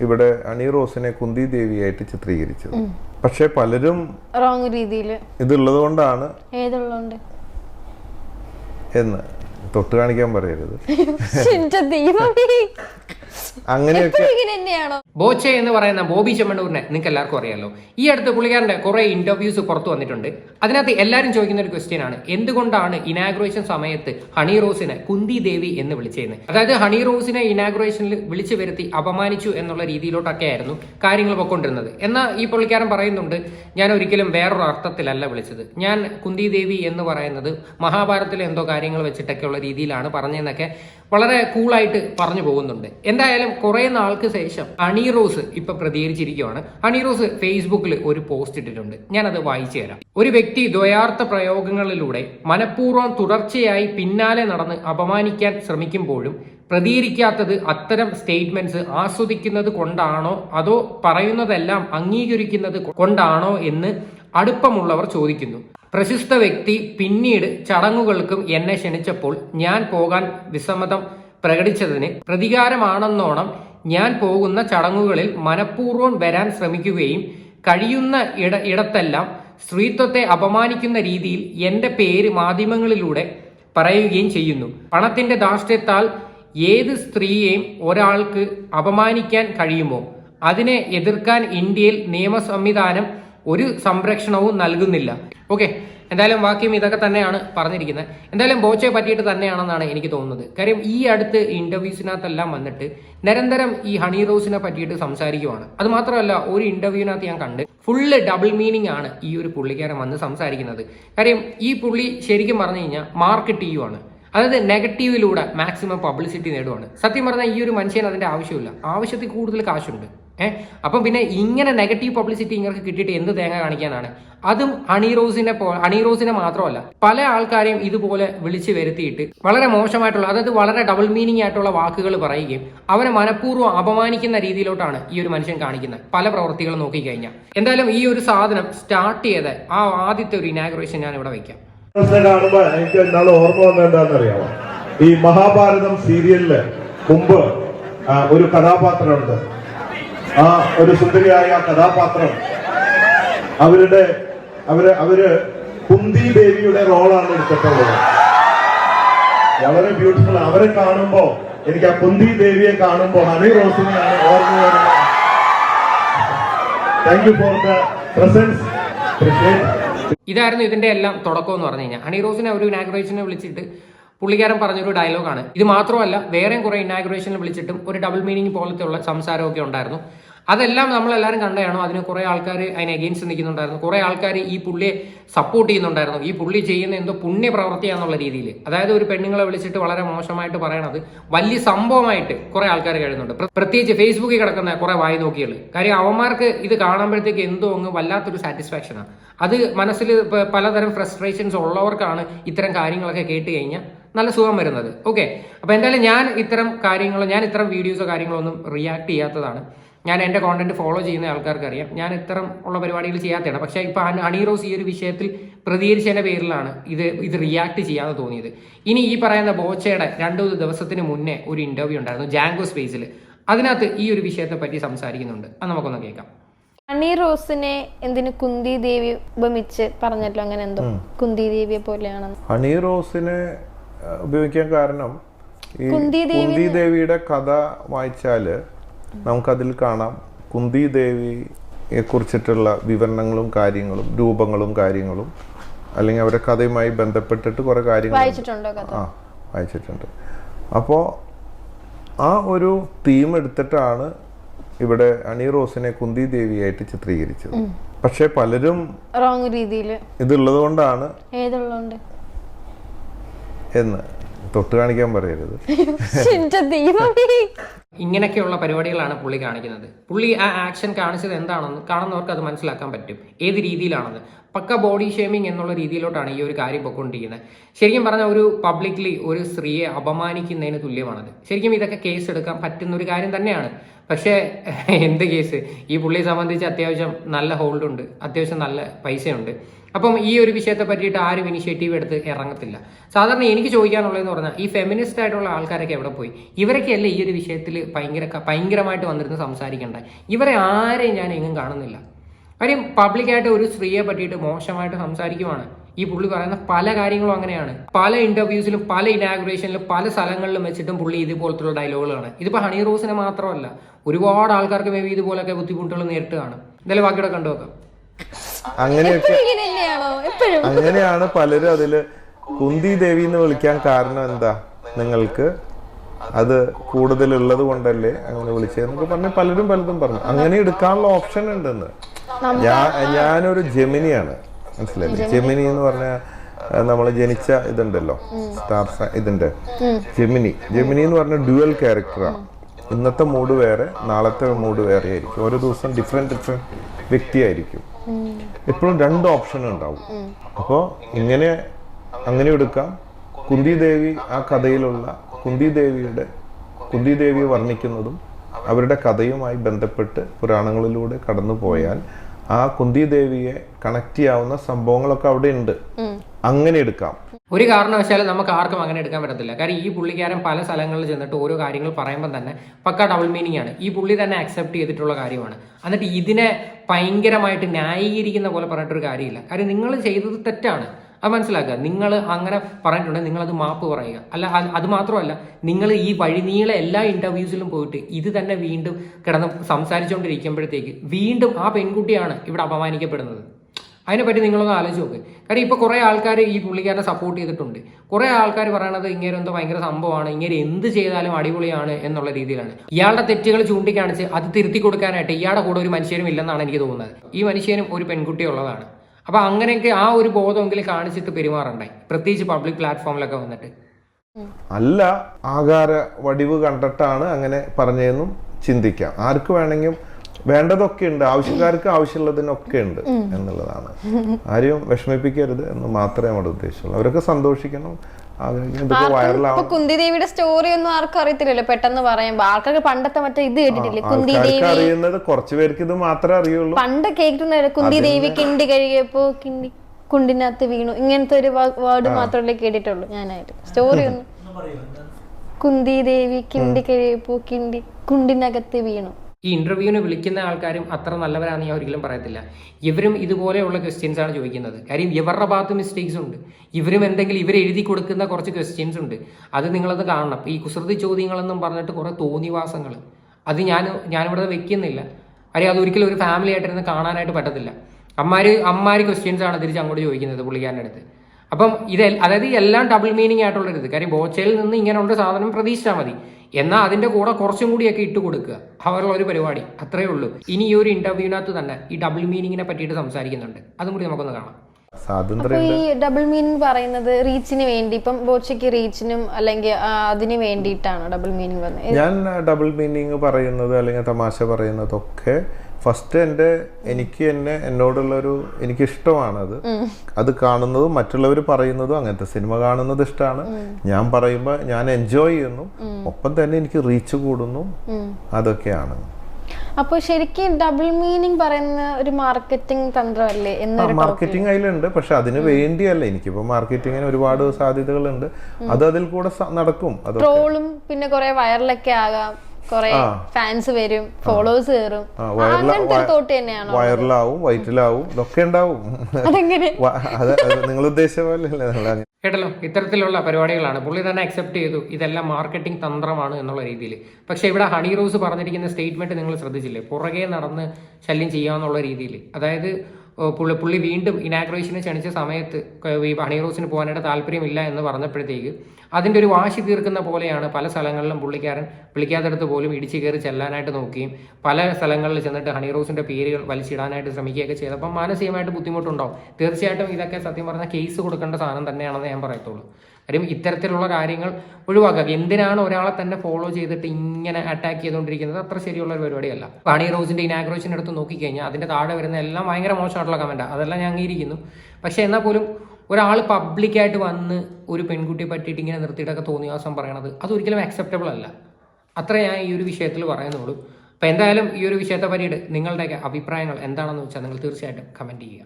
ഇവിടെ അണി റോസിനെ കുന്തി ദേവിയായിട്ട് ചിത്രീകരിച്ചത്. പക്ഷെ പലരും റോങ് രീതിയിൽ ഇതുള്ളത് കൊണ്ടാണ് ഏതുള്ളതുകൊണ്ട് എന്ന്. തൊട്ട് കാണിക്കാൻ പറയരുത്. അങ്ങനെയൊക്കെ ബോച്ചെ എന്ന് പറയുന്ന ബോബി ചെമ്മണ്ണൂരിനെ നിങ്ങൾക്ക് എല്ലാവർക്കും അറിയാലോ. ഈ അടുത്ത് പുള്ളിക്കാരന്റെ കുറെ ഇന്റർവ്യൂസ് പുറത്തു വന്നിട്ടുണ്ട്. അതിനകത്ത് എല്ലാവരും ചോദിക്കുന്ന ഒരു ക്വസ്റ്റ്യൻ ആണ്. എന്തുകൊണ്ടാണ് ഇനാഗ്രേഷൻ സമയത്ത് ഹണി റോസിനെ കുന്തി ദേവി എന്ന് വിളിച്ചിരുന്നത് അതായത് ഹണി റോസിനെ ഇനാഗ്രേഷനിൽ വിളിച്ചു വരുത്തി അപമാനിച്ചു എന്നുള്ള രീതിയിലോട്ടൊക്കെ ആയിരുന്നു കാര്യങ്ങൾ പൊക്കൊണ്ടിരുന്നത് എന്നാൽ ഈ പുള്ളിക്കാരൻ പറയുന്നുണ്ട് ഞാൻ ഒരിക്കലും വേറൊരു അർത്ഥത്തിലല്ല വിളിച്ചത്. ഞാൻ കുന്തി ദേവി എന്ന് പറയുന്നത് മഹാഭാരതത്തിലെ എന്തോ കാര്യങ്ങൾ വെച്ചിട്ടൊക്കെയുള്ള രീതിയിലാണ് പറഞ്ഞതെന്നൊക്കെ വളരെ കൂളായിട്ട് പറഞ്ഞു പോകുന്നുണ്ട്. എന്തായാലും കുറെ നാൾക്ക് ശേഷം ഹണി ഇപ്പൊ പ്രതികരിച്ചിരിക്കുകയാണ് ഹണി ഫേസ്ബുക്കിൽ ഒരു പോസ്റ്റ് ഇട്ടിട്ടുണ്ട്. ഞാനത് വായിച്ചു തരാം. ഒരു വ്യക്തി ദ്വയാർത്ഥ പ്രയോഗങ്ങളിലൂടെ മനഃപൂർവം തുടർച്ചയായി പിന്നാലെ നടന്ന് അപമാനിക്കാൻ ശ്രമിക്കുമ്പോഴും പ്രതികരിക്കാത്തത് അത്തരം സ്റ്റേറ്റ്മെന്റ്സ് ആസ്വദിക്കുന്നത് കൊണ്ടാണോ അതോ പറയുന്നതെല്ലാം അംഗീകരിക്കുന്നത് കൊണ്ടാണോ എന്ന് അടുപ്പമുള്ളവർ ചോദിക്കുന്നു. പ്രശസ്ത വ്യക്തി പിന്നീട് ചടങ്ങുകൾക്കും എന്നെ ക്ഷണിച്ചപ്പോൾ ഞാൻ പോകാൻ വിസമ്മതം പ്രകടിച്ചതിന് പ്രതികാരമാണെന്നോണം ഞാൻ പോകുന്ന ചടങ്ങുകളിൽ മനഃപൂർവം വരാൻ ശ്രമിക്കുകയും കഴിയുന്ന ഇട ഇടത്തെല്ലാം സ്ത്രീത്വത്തെ അപമാനിക്കുന്ന രീതിയിൽ എന്റെ പേര് മാധ്യമങ്ങളിലൂടെ പറയുകയും ചെയ്യുന്നു. പണത്തിന്റെ ധാർഷ്ട്യത്താൽ ഏത് സ്ത്രീയെയും ഒരാൾക്ക് അപമാനിക്കാൻ കഴിയുമോ? അതിനെ എതിർക്കാൻ ഇന്ത്യയിൽ നിയമ സംവിധാനം ഒരു സംരക്ഷണവും നൽകുന്നില്ല. ഓക്കെ എന്തായാലും വാക്യം ഇതൊക്കെ തന്നെയാണ് പറഞ്ഞിരിക്കുന്നത്. എന്തായാലും ബോച്ചയെ പറ്റിയിട്ട് തന്നെയാണെന്നാണ് എനിക്ക് തോന്നുന്നത്. കാര്യം ഈ അടുത്ത് ഇന്റർവ്യൂസിനകത്തെല്ലാം വന്നിട്ട് നിരന്തരം ഈ ഹണി റോസിനെ പറ്റിയിട്ട് സംസാരിക്കുവാണ്. അത് മാത്രമല്ല ഒരു ഇന്റർവ്യൂവിനകത്ത് ഞാൻ കണ്ട് ഫുള്ള് ഡബിൾ മീനിങ് ആണ് ഈ ഒരു പുള്ളിക്കാരൻ വന്ന് സംസാരിക്കുന്നത്. കാര്യം ഈ പുള്ളി ശരിക്കും പറഞ്ഞു കഴിഞ്ഞാൽ മാർക്കറ്റ് ചെയ്യുവാണ് അതായത് നെഗറ്റീവിലൂടെ മാക്സിമം പബ്ലിസിറ്റി നേടുവാണ്. സത്യം പറഞ്ഞാൽ ഈ ഒരു മനുഷ്യന് അതിന്റെ ആവശ്യമില്ല. ആവശ്യത്തിൽ കൂടുതൽ കാശുണ്ട്. ഏഹ് അപ്പം പിന്നെ ഇങ്ങനെ നെഗറ്റീവ് പബ്ലിസിറ്റി ഇങ്ങനെ കിട്ടിയിട്ട് എന്ത് തേങ്ങ കാണിക്കാനാണ്? അതും ഹണി റോസിനെ പോ ഹണിറോസിനെ മാത്രമല്ല പല ആൾക്കാരെയും ഇതുപോലെ വിളിച്ചു വരുത്തിയിട്ട് വളരെ മോശമായിട്ടുള്ള അതായത് വളരെ ഡബിൾ മീനിങ് ആയിട്ടുള്ള വാക്കുകൾ പറയുകയും അവനെ മനഃപൂർവം അപമാനിക്കുന്ന രീതിയിലോട്ടാണ് ഈ ഒരു മനുഷ്യൻ കാണിക്കുന്നത് പല പ്രവൃത്തികളും നോക്കിക്കഴിഞ്ഞാൽ. എന്തായാലും ഈ ഒരു സാധനം സ്റ്റാർട്ട് ചെയ്ത ആ ആദ്യത്തെ ഒരു ഇനാഗ്രേഷൻ ഞാൻ ഇവിടെ വെക്കാം എന്താണ് ഓർമ്മ ഈ മഹാഭാരതം സീരിയലിൽ മുമ്പ് ഒരു കഥാപാത്രമുണ്ട്. ആ ഒരു സുന്ദരിയായ കഥാപാത്രം. അവരുടെ അവർ അവർ കുന്തി ദേവിയുടെ റോളാണ് എടുത്തിട്ടുള്ളത്. വളരെ ബ്യൂട്ടിഫുൾ അവരെ കാണുമ്പോ എനിക്ക് ആ കുന്തി ദേവിയെ കാണുമ്പോ ഹണി റോസിനെയാണ് ഓർമ്മ thank you for the presence ഇതായിരുന്നു ഇതിന്റെ എല്ലാം തുടക്കം എന്ന് പറഞ്ഞു കഴിഞ്ഞാൽ. ഹണി റോസിനെ ഒരു ഇനാഗ്രേഷനെ വിളിച്ചിട്ട് പുള്ളിക്കാരൻ പറഞ്ഞൊരു ഡയലോഗാണ് ഇത് മാത്രമല്ല വേറെയും കുറെ ഇനാഗ്രേഷനിൽ വിളിച്ചിട്ടും ഒരു ഡബിൾ മീനിങ് പോലത്തെ ഉള്ള സംസാരമൊക്കെ ഉണ്ടായിരുന്നു. അതെല്ലാം നമ്മൾ എല്ലാവരും കണ്ടതാണോ അതിന് കുറെ ആൾക്കാർ അതിന് അഗെയിൻസ്റ്റ് നിൽക്കുന്നുണ്ടായിരുന്നു. കുറെ ആൾക്കാർ ഈ പുള്ളിയെ സപ്പോർട്ട് ചെയ്യുന്നുണ്ടായിരുന്നു. ഈ പുള്ളി ചെയ്യുന്ന എന്തോ പുണ്യ പ്രവർത്തിയാന്നുള്ള രീതിയിൽ അതായത് ഒരു പെണ്ണുങ്ങളെ വിളിച്ചിട്ട് വളരെ മോശമായിട്ട് പറയണത് വലിയ സംഭവമായിട്ട് കുറെ ആൾക്കാർ കഴിയുന്നുണ്ട് പ്രത്യേകിച്ച് ഫേസ്ബുക്കിൽ കിടക്കുന്ന കുറെ വായി നോക്കികൾ കാര്യം അവന്മാർക്ക് ഇത് കാണുമ്പോഴത്തേക്ക് എന്തോ അങ്ങ് വല്ലാത്തൊരു സാറ്റിസ്ഫാക്ഷനാണ് അത് മനസ്സിൽ പലതരം ഫ്രസ്ട്രേഷൻസ് ഉള്ളവർക്കാണ് ഇത്തരം കാര്യങ്ങളൊക്കെ കേട്ട് കഴിഞ്ഞാൽ നല്ല സുഖം വരുന്നത്. ഓക്കെ അപ്പൊ എന്തായാലും ഞാൻ ഇത്തരം കാര്യങ്ങൾ ഞാൻ ഇത്തരം വീഡിയോസോ കാര്യങ്ങളോ ഒന്നും റിയാക്ട് ചെയ്യാത്തതാണ്. ഞാൻ എന്റെ കോണ്ടന്റ് ഫോളോ ചെയ്യുന്ന ആൾക്കാർക്ക് അറിയാം ഞാൻ ഇത്തരം ഉള്ള പരിപാടികൾ ചെയ്യാത്തതാണ്. പക്ഷേ ഇപ്പോൾ ഹണി- ഹണി റോസ് ഈ ഒരു വിഷയത്തിൽ പ്രതികരിച്ചതിന്റെ പേരിലാണ് ഇത് ഇത് റിയാക്ട് ചെയ്യാതെ തോന്നിയത്. ഇനി ഈ പറയുന്ന ബോച്ചയുടെ രണ്ടു ദിവസത്തിന് മുന്നേ ഒരു ഇന്റർവ്യൂ ഉണ്ടായിരുന്നു ജാങ്കോ സ്പേസിൽ അതിനകത്ത് ഈ ഒരു വിഷയത്തെ പറ്റി സംസാരിക്കുന്നുണ്ട്. അത് നമുക്കൊന്ന് കേൾക്കാം. ഹണി റോസിനെ എന്തിനു കുന്തി ദേവി ഉപമിച്ച് പറഞ്ഞല്ലോ? അങ്ങനെ എന്തോ കുന്തി ദേവിയെ പോലെയാണ് ഹണി റോസിനെ ഉപയോഗിക്കാൻ കാരണം കുന്തി ദേവിയുടെ കഥ വായിച്ചാൽ നമുക്കതിൽ കാണാം. കുന്തി ദേവിയെ കുറിച്ചിട്ടുള്ള വിവരണങ്ങളും കാര്യങ്ങളും രൂപങ്ങളും കാര്യങ്ങളും അല്ലെങ്കിൽ അവരുടെ കഥയുമായി ബന്ധപ്പെട്ടിട്ട് കുറെ കാര്യങ്ങൾ ആ വായിച്ചിട്ടുണ്ട്. അപ്പോൾ ആ ഒരു തീം എടുത്തിട്ടാണ് ഇവിടെ അണി റോസിനെ കുന്തി ദേവിയായിട്ട് ചിത്രീകരിച്ചത് പക്ഷെ പലരും റോങ് രീതിയിൽ ഇതുള്ളത് കൊണ്ടാണ് എന്ന് തൊട്ട് കാണിക്കാൻ പറയരുത്. ഇങ്ങനെയൊക്കെയുള്ള പരിപാടികളാണ് പുള്ളി കാണിക്കുന്നത്. പുള്ളി ആ ആക്ഷൻ കാണിച്ചത് എന്താണെന്ന് കാണുന്നവർക്ക് അത് മനസ്സിലാക്കാൻ പറ്റും. ഏത് രീതിയിലാണെന്ന്. പക്ക ബോഡി ഷേമിംഗ് എന്നുള്ള രീതിയിലോട്ടാണ് ഈ ഒരു കാര്യം പൊയ്ക്കൊണ്ടിരിക്കുന്നത് ശരിക്കും പറഞ്ഞാൽ ഒരു പബ്ലിക്ലി ഒരു സ്ത്രീയെ അപമാനിക്കുന്നതിന് തുല്യമാണത്. ശരിക്കും ഇതൊക്കെ കേസ് എടുക്കാൻ പറ്റുന്ന ഒരു കാര്യം തന്നെയാണ്. പക്ഷേ എന്ത് കേസ് ഈ പുള്ളിയെ സംബന്ധിച്ച് അത്യാവശ്യം നല്ല ഹോൾഡുണ്ട് അത്യാവശ്യം നല്ല പൈസയുണ്ട്. അപ്പം ഈ ഒരു വിഷയത്തെ പറ്റിയിട്ട് ആരും ഇനിഷ്യേറ്റീവ് എടുത്ത് ഇറങ്ങത്തില്ല. സാധാരണ എനിക്ക് ചോദിക്കാനുള്ളതെന്ന് പറഞ്ഞാൽ ഈ ഫെമിനിസ്റ്റ് ആയിട്ടുള്ള ആൾക്കാരൊക്കെ എവിടെ പോയി? ഇവരൊക്കെയല്ലേ ഈ ഒരു വിഷയത്തിൽ വീട്ടിൽ ഭയങ്കര ഭയങ്കരമായിട്ട് വന്നിരുന്ന് സംസാരിക്കേണ്ട? ഇവരെ ആരെയും ഞാൻ എങ്ങും കാണുന്നില്ല. കാര്യം പബ്ലിക്കായിട്ട് ഒരു സ്ത്രീയെ പറ്റിയിട്ട് മോശമായിട്ട് സംസാരിക്കുവാണ്. ഈ പുള്ളി പറയുന്ന പല കാര്യങ്ങളും അങ്ങനെയാണ്. പല ഇന്റർവ്യൂസിലും പല ഇനാഗ്രേഷനിലും പല സ്ഥലങ്ങളിലും വെച്ചിട്ടും പുള്ളി ഇതുപോലത്തുള്ള ഡയലോഗുകളാണ് ഇതിപ്പോൾ ഹണി റോസിനെ മാത്രമല്ല ഒരുപാട് ആൾക്കാർക്ക് മേ ബി ഇതുപോലൊക്കെ ബുദ്ധിമുട്ടുകൾ നേരിട്ട് കാണും എന്തായാലും ബാക്കിയുടെ കണ്ടുവെക്കാം അങ്ങനെയൊക്കെ അങ്ങനെയാണ് പലരും അതിൽ കുന്തി ദേവി എന്ന് വിളിക്കാൻ കാരണം എന്താ നിങ്ങൾക്ക്? അത് കൂടുതലുള്ളത് കൊണ്ടല്ലേ അങ്ങനെ വിളിച്ചതെന്നൊക്കെ പറഞ്ഞ് പലരും പലതും പറഞ്ഞു. അങ്ങനെ എടുക്കാനുള്ള ഓപ്ഷൻ ഉണ്ടെന്ന്. ഞാൻ ഞാനൊരു ജെമിനിയാണ്. മനസ്സിലായി ജെമിനി. എന്ന് പറഞ്ഞാൽ നമ്മൾ ജനിച്ച ഇതുണ്ടല്ലോ. സ്റ്റാർ ഇതിന്റെ ജെമിനി. ജെമിനി എന്ന് പറഞ്ഞ ഡ്യുവൽ ക്യാരക്ടറാണ് ഇന്നത്തെ മൂഡ് വേറെ നാളത്തെ മൂഡ് വേറെ ആയിരിക്കും. ഓരോ ദിവസം ഡിഫറെന്റ് ഡിഫറെന്റ് വ്യക്തിയായിരിക്കും. എപ്പോഴും രണ്ട് ഓപ്ഷൻ ഉണ്ടാവും. അപ്പോൾ ഇങ്ങനെ അങ്ങനെ എടുക്കാം. കുന്തി ദേവി ആ കഥയിലുള്ള കുന്തി ദേവിയുടെ കുന്തി ദേവിയെ വർണിക്കുന്നതും അവരുടെ കഥയുമായി ബന്ധപ്പെട്ട് പുരാണങ്ങളിലൂടെ കടന്നു പോയാൽ ആ കുന്തി ദേവിയെ കണക്ട് ചെയ്യാവുന്ന സംഭവങ്ങളൊക്കെ അവിടെ ഉണ്ട്. അങ്ങനെ എടുക്കാം. ഒരു കാരണവശാലും നമുക്ക് ആർക്കും അങ്ങനെ എടുക്കാൻ പറ്റത്തില്ല. കാരണം ഈ പുള്ളിക്കാരൻ പല സ്ഥലങ്ങളിൽ ചെന്നിട്ട് ഓരോ കാര്യങ്ങൾ പറയുമ്പോൾ തന്നെ പക്ക ഡബിൾ മീനിങ് ആണ്. ഈ പുള്ളി തന്നെ അക്സെപ്റ്റ് ചെയ്തിട്ടുള്ള കാര്യമാണ്. എന്നിട്ട് ഇതിനെ ഭയങ്കരമായിട്ട് ന്യായീകരിക്കുന്ന പോലെ പറഞ്ഞിട്ടൊരു കാര്യമില്ല. കാര്യം നിങ്ങൾ ചെയ്തത് തെറ്റാണ്. അത് മനസ്സിലാക്കുക. നിങ്ങൾ അങ്ങനെ പറഞ്ഞിട്ടുണ്ടെങ്കിൽ നിങ്ങളത് മാപ്പ് പറയുക. അല്ല അത് മാത്രമല്ല നിങ്ങൾ ഈ വഴിനീളെ എല്ലാ ഇന്റർവ്യൂസിലും പോയിട്ട് ഇത് തന്നെ വീണ്ടും കിടന്ന് സംസാരിച്ചുകൊണ്ടിരിക്കുമ്പോഴത്തേക്ക് വീണ്ടും ആ പെൺകുട്ടിയാണ് ഇവിടെ അപമാനിക്കപ്പെടുന്നത്. അതിനെപ്പറ്റി നിങ്ങളൊന്ന് ആലോചിച്ച് നോക്ക്. കാര്യം ഇപ്പോൾ കുറേ ആൾക്കാർ ഈ പുള്ളിക്കാരനെ സപ്പോർട്ട് ചെയ്തിട്ടുണ്ട്. കുറേ ആൾക്കാർ പറയണത് ഇങ്ങനെ എന്തോ ഭയങ്കര സംഭവമാണ് ഇങ്ങനെ എന്ത് ചെയ്താലും അടിപൊളിയാണ് എന്നുള്ള രീതിയിലാണ്. ഇയാളുടെ തെറ്റുകൾ ചൂണ്ടിക്കാണിച്ച് അത് തിരുത്തി കൊടുക്കാനായിട്ട് ഇയാളുടെ കൂടെ ഒരു മനുഷ്യനും ഇല്ലെന്നാണ് എനിക്ക് തോന്നുന്നത്. ഈ മനുഷ്യനും ഒരു പെൺകുട്ടി ഉള്ളതാണ് അപ്പോൾ അങ്ങനെയൊക്കെ ആ ഒരു ബോധമെങ്കിലും കാണിച്ചിട്ട് പെരുമാറണ്ടായി. പ്രത്യേകിച്ച് പബ്ലിക് പ്ലാറ്റ്ഫോമിലൊക്കെ വന്നിട്ട്. അല്ല ആകാര വടിവ് കണ്ടിട്ടാണ് അങ്ങനെ പറഞ്ഞതെന്നും ചിന്തിക്കാം. ആർക്ക് വേണമെങ്കിലും വേണ്ടതൊക്കെ ഉണ്ട്. ആവശ്യക്കാർക്ക് ആവശ്യമുള്ളതിനൊക്കെ ഉണ്ട് എന്നുള്ളതാണ്. ആരെയും വിഷമിപ്പിക്കരുത് എന്ന് മാത്രമേ നമ്മുടെ ഉദ്ദേശമുള്ളൂ. അവരൊക്കെ സന്തോഷിക്കണം. വൈറലാവും സ്റ്റോറി ഒന്നും ആർക്കും അറിയത്തില്ലല്ലോ പെട്ടെന്ന് പറയുമ്പോ ആൾക്കാർക്ക് പണ്ടത്തെ മറ്റേ ഇത് കേട്ടിട്ടില്ലേ? കുന്തിദേവി അറിയുന്നത് കുറച്ചു പേർക്ക് ഇത് മാത്രമേ അറിയുള്ളൂ. പണ്ട് കേൾക്കുന്ന കുന്തിദേവി കിണ്ടി കഴുകിയപ്പോ കിണ്ടി കുണ്ടിനകത്ത് വീണു. ഇങ്ങനത്തെ ഒരു വേർഡ് മാത്രമല്ലേ കേട്ടിട്ടുള്ളൂ ഞാനായിട്ട്. സ്റ്റോറി ഒന്നും കുന്തിദേവി കിണ്ടി കഴിയപ്പോ കിണ്ടി കുണ്ടിനകത്ത് വീണു. ഈ ഇന്റർവ്യൂവിന് വിളിക്കുന്ന ആൾക്കാരും അത്ര നല്ലവരാണെന്ന് ഞാൻ ഒരിക്കലും പറയത്തില്ല. ഇവരും ഇതുപോലെയുള്ള ക്വസ്റ്റ്യൻസ് ആണ് ചോദിക്കുന്നത്. കാര്യം ഇവരുടെ ഭാഗത്ത് മിസ്റ്റേക്സ് ഉണ്ട്. ഇവരും എന്തെങ്കിലും ഇവർ എഴുതി കൊടുക്കുന്ന കുറച്ച് ക്വസ്റ്റ്യൻസ് ഉണ്ട്. അത് നിങ്ങളത് കാണണം. ഈ കുസൃതി ചോദ്യങ്ങളെന്നും പറഞ്ഞിട്ട് കുറേ തോന്നിവാസങ്ങൾ. അത് ഞാൻ ഞാനിവിടെ വെക്കുന്നില്ല. കാര്യം അത് ഒരിക്കലും ഒരു ഫാമിലി ആയിട്ടിരുന്ന് കാണാനായിട്ട് പറ്റത്തില്ല. അമ്മാര് അമ്മാര് ക്വസ്റ്റ്യൻസ് ആണ് തിരിച്ച് അങ്ങോട്ട് ചോദിക്കുന്നത് പുള്ളിക്കാരന്റെ അടുത്ത്. അപ്പം ഇത് അതായത് എല്ലാം ഡബിൾ മീനിങ് ആയിട്ടുള്ള ഒരു ഇത് കാര്യം ബോച്ചയിൽ നിന്ന് ഇങ്ങനെയുള്ള സാധനം പ്രതീക്ഷിച്ചാൽ മതി. എന്നാൽ അതിന്റെ കൂടെ കുറച്ചും കൂടിയൊക്കെ ഇട്ട് കൊടുക്കുക. അവരുള്ള ഒരു പരിപാടി. അത്രയേ ഉള്ളൂ. ഇനി ഈ ഒരു ഇന്റർവ്യൂവിനകത്ത് തന്നെ ഈ ഡബിൾ മീനിങ്ങിനെ പറ്റിയിട്ട് സംസാരിക്കുന്നുണ്ട്. അതും കൂടി നമുക്കൊന്ന് കാണാം. അപ്പൊ ഈ ഡബിൾ മീനിങ് പറയുന്നത് റീച്ചിന് വേണ്ടി ഇപ്പം ബോച്ചയ്ക്ക് റീച്ചിനും അല്ലെങ്കിൽ അതിന് വേണ്ടിയിട്ടാണ് ഡബിൾ മീനിങ് പറഞ്ഞത്? ഞാൻ ഡബിൾ മീനിങ് പറയുന്നത് അല്ലെങ്കിൽ തമാശ പറയുന്നതൊക്കെ ഫസ്റ്റ് എന്റെ എനിക്ക് എന്നെ എന്നോടുള്ളൊരു എനിക്കിഷ്ടമാണത്. അത് കാണുന്നതും മറ്റുള്ളവർ പറയുന്നതും അങ്ങനത്തെ സിനിമ കാണുന്നത് ഇഷ്ടമാണ് ഞാൻ പറയുമ്പോൾ ഞാൻ എൻജോയ് ചെയ്യുന്നു. ഒപ്പം തന്നെ എനിക്ക് റീച്ച് കൂടുന്നു. അതൊക്കെയാണ്. അപ്പോൾ ശരിക്കും ഡബിൾ മീനിങ് പറയുന്ന ഒരു മാർക്കറ്റിംഗ് തന്ത്രമല്ലേ മാർക്കറ്റിംഗ് അതിലുണ്ട് പക്ഷെ അതിന് വേണ്ടിയല്ല. എനിക്കിപ്പോ മാർക്കറ്റിങ്ങിന് ഒരുപാട് സാധ്യതകളുണ്ട്. അത് അതിൽ കൂടെ നടക്കും. ട്രോളും പിന്നെ കുറെ വൈറലൊക്കെ ആകാം. കുറെ ഫാൻസ് വരും ഫോളോവേഴ്സ് കയറും അങ്ങനത്തെ തോട്ട് തന്നെയാണോ? വൈറലാവും വൈറ്റിലാവും ഇതൊക്കെ ഉണ്ടാവും. അതെങ്ങനെ? നിങ്ങൾ ഉദ്ദേശിച്ച പോലെ കേട്ടല്ലോ ഇത്തരത്തിലുള്ള പരിപാടികളാണ്. പുള്ളി തന്നെ അക്സെപ്റ്റ് ചെയ്തു ഇതെല്ലാം മാർക്കറ്റിംഗ് തന്ത്രമാണ് എന്നുള്ള രീതിയിൽ. പക്ഷെ ഇവിടെ ഹണി റോസ് പറഞ്ഞിരിക്കുന്ന സ്റ്റേറ്റ്മെന്റ് നിങ്ങൾ ശ്രദ്ധിച്ചില്ലേ? പുറകെ നടന്ന് ശല്യം ചെയ്യാന്നുള്ള രീതിയിൽ. അതായത് പുള്ളി പുള്ളി വീണ്ടും ഇനാഗ്രേഷന് ക്ഷണിച്ച സമയത്ത് ഈ ഹണി റോസിന് പോകാനായിട്ട് താല്പര്യമില്ല എന്ന് പറഞ്ഞപ്പോഴത്തേക്ക് അതിന്റെ ഒരു വാശി തീർക്കുന്ന പോലെയാണ് പല സ്ഥലങ്ങളിലും പുള്ളിക്കാരൻ വിളിക്കാത്തടത്ത് പോലും ഇടിച്ചു കയറി ചെല്ലാനായിട്ട് നോക്കുകയും പല സ്ഥലങ്ങളിൽ ചെന്നിട്ട് ഹണി റോസിന്റെ പേരുകൾ വലിച്ചിടാനായിട്ട് ശ്രമിക്കുകയൊക്കെ ചെയ്തപ്പോൾ മാനസികമായിട്ട് ബുദ്ധിമുട്ടുണ്ടാവും. തീർച്ചയായിട്ടും ഇതൊക്കെ സത്യം പറഞ്ഞാൽ കേസ് കൊടുക്കേണ്ട സാധനം തന്നെയാണെന്ന് ഞാൻ പറയത്തുള്ളൂ. കാര്യം ഇത്തരത്തിലുള്ള കാര്യങ്ങൾ ഒഴിവാക്കുക. എന്തിനാണ് ഒരാളെ തന്നെ ഫോളോ ചെയ്തിട്ട് ഇങ്ങനെ അറ്റാക്ക് ചെയ്തുകൊണ്ടിരിക്കുന്നത്? അത്ര ശരിയുള്ള ഒരു പരിപാടിയല്ല. വാണി റോസിന്റെ ഇനാഗ്രേഷൻ എടുത്ത് നോക്കിക്കഴിഞ്ഞാൽ അതിന്റെ താഴെ വരുന്ന എല്ലാം ഭയങ്കര മോശമായിട്ടുള്ള കമന്റാണ് അതെല്ലാം ഞാൻ അംഗീകരിക്കുന്നു. പക്ഷെ എന്നാൽ പോലും ഒരാൾ പബ്ലിക്കായിട്ട് വന്ന് ഒരു പെൺകുട്ടിയെ പറ്റിയിട്ട് ഇങ്ങനെ നിർത്തിയിട്ടൊക്കെ തോന്നിയാസം പറയണത് അതൊരിക്കലും അക്സെപ്റ്റബിൾ അല്ല. അത്ര ഞാൻ ഈ ഒരു വിഷയത്തിൽ പറയുന്നുള്ളൂ. അപ്പോൾ എന്തായാലും ഈ ഒരു വിഷയത്തെ പറ്റിയിട്ട് നിങ്ങളുടെയൊക്കെ അഭിപ്രായങ്ങൾ എന്താണെന്ന് വെച്ചാൽ നിങ്ങൾ തീർച്ചയായിട്ടും കമന്റ് ചെയ്യുക.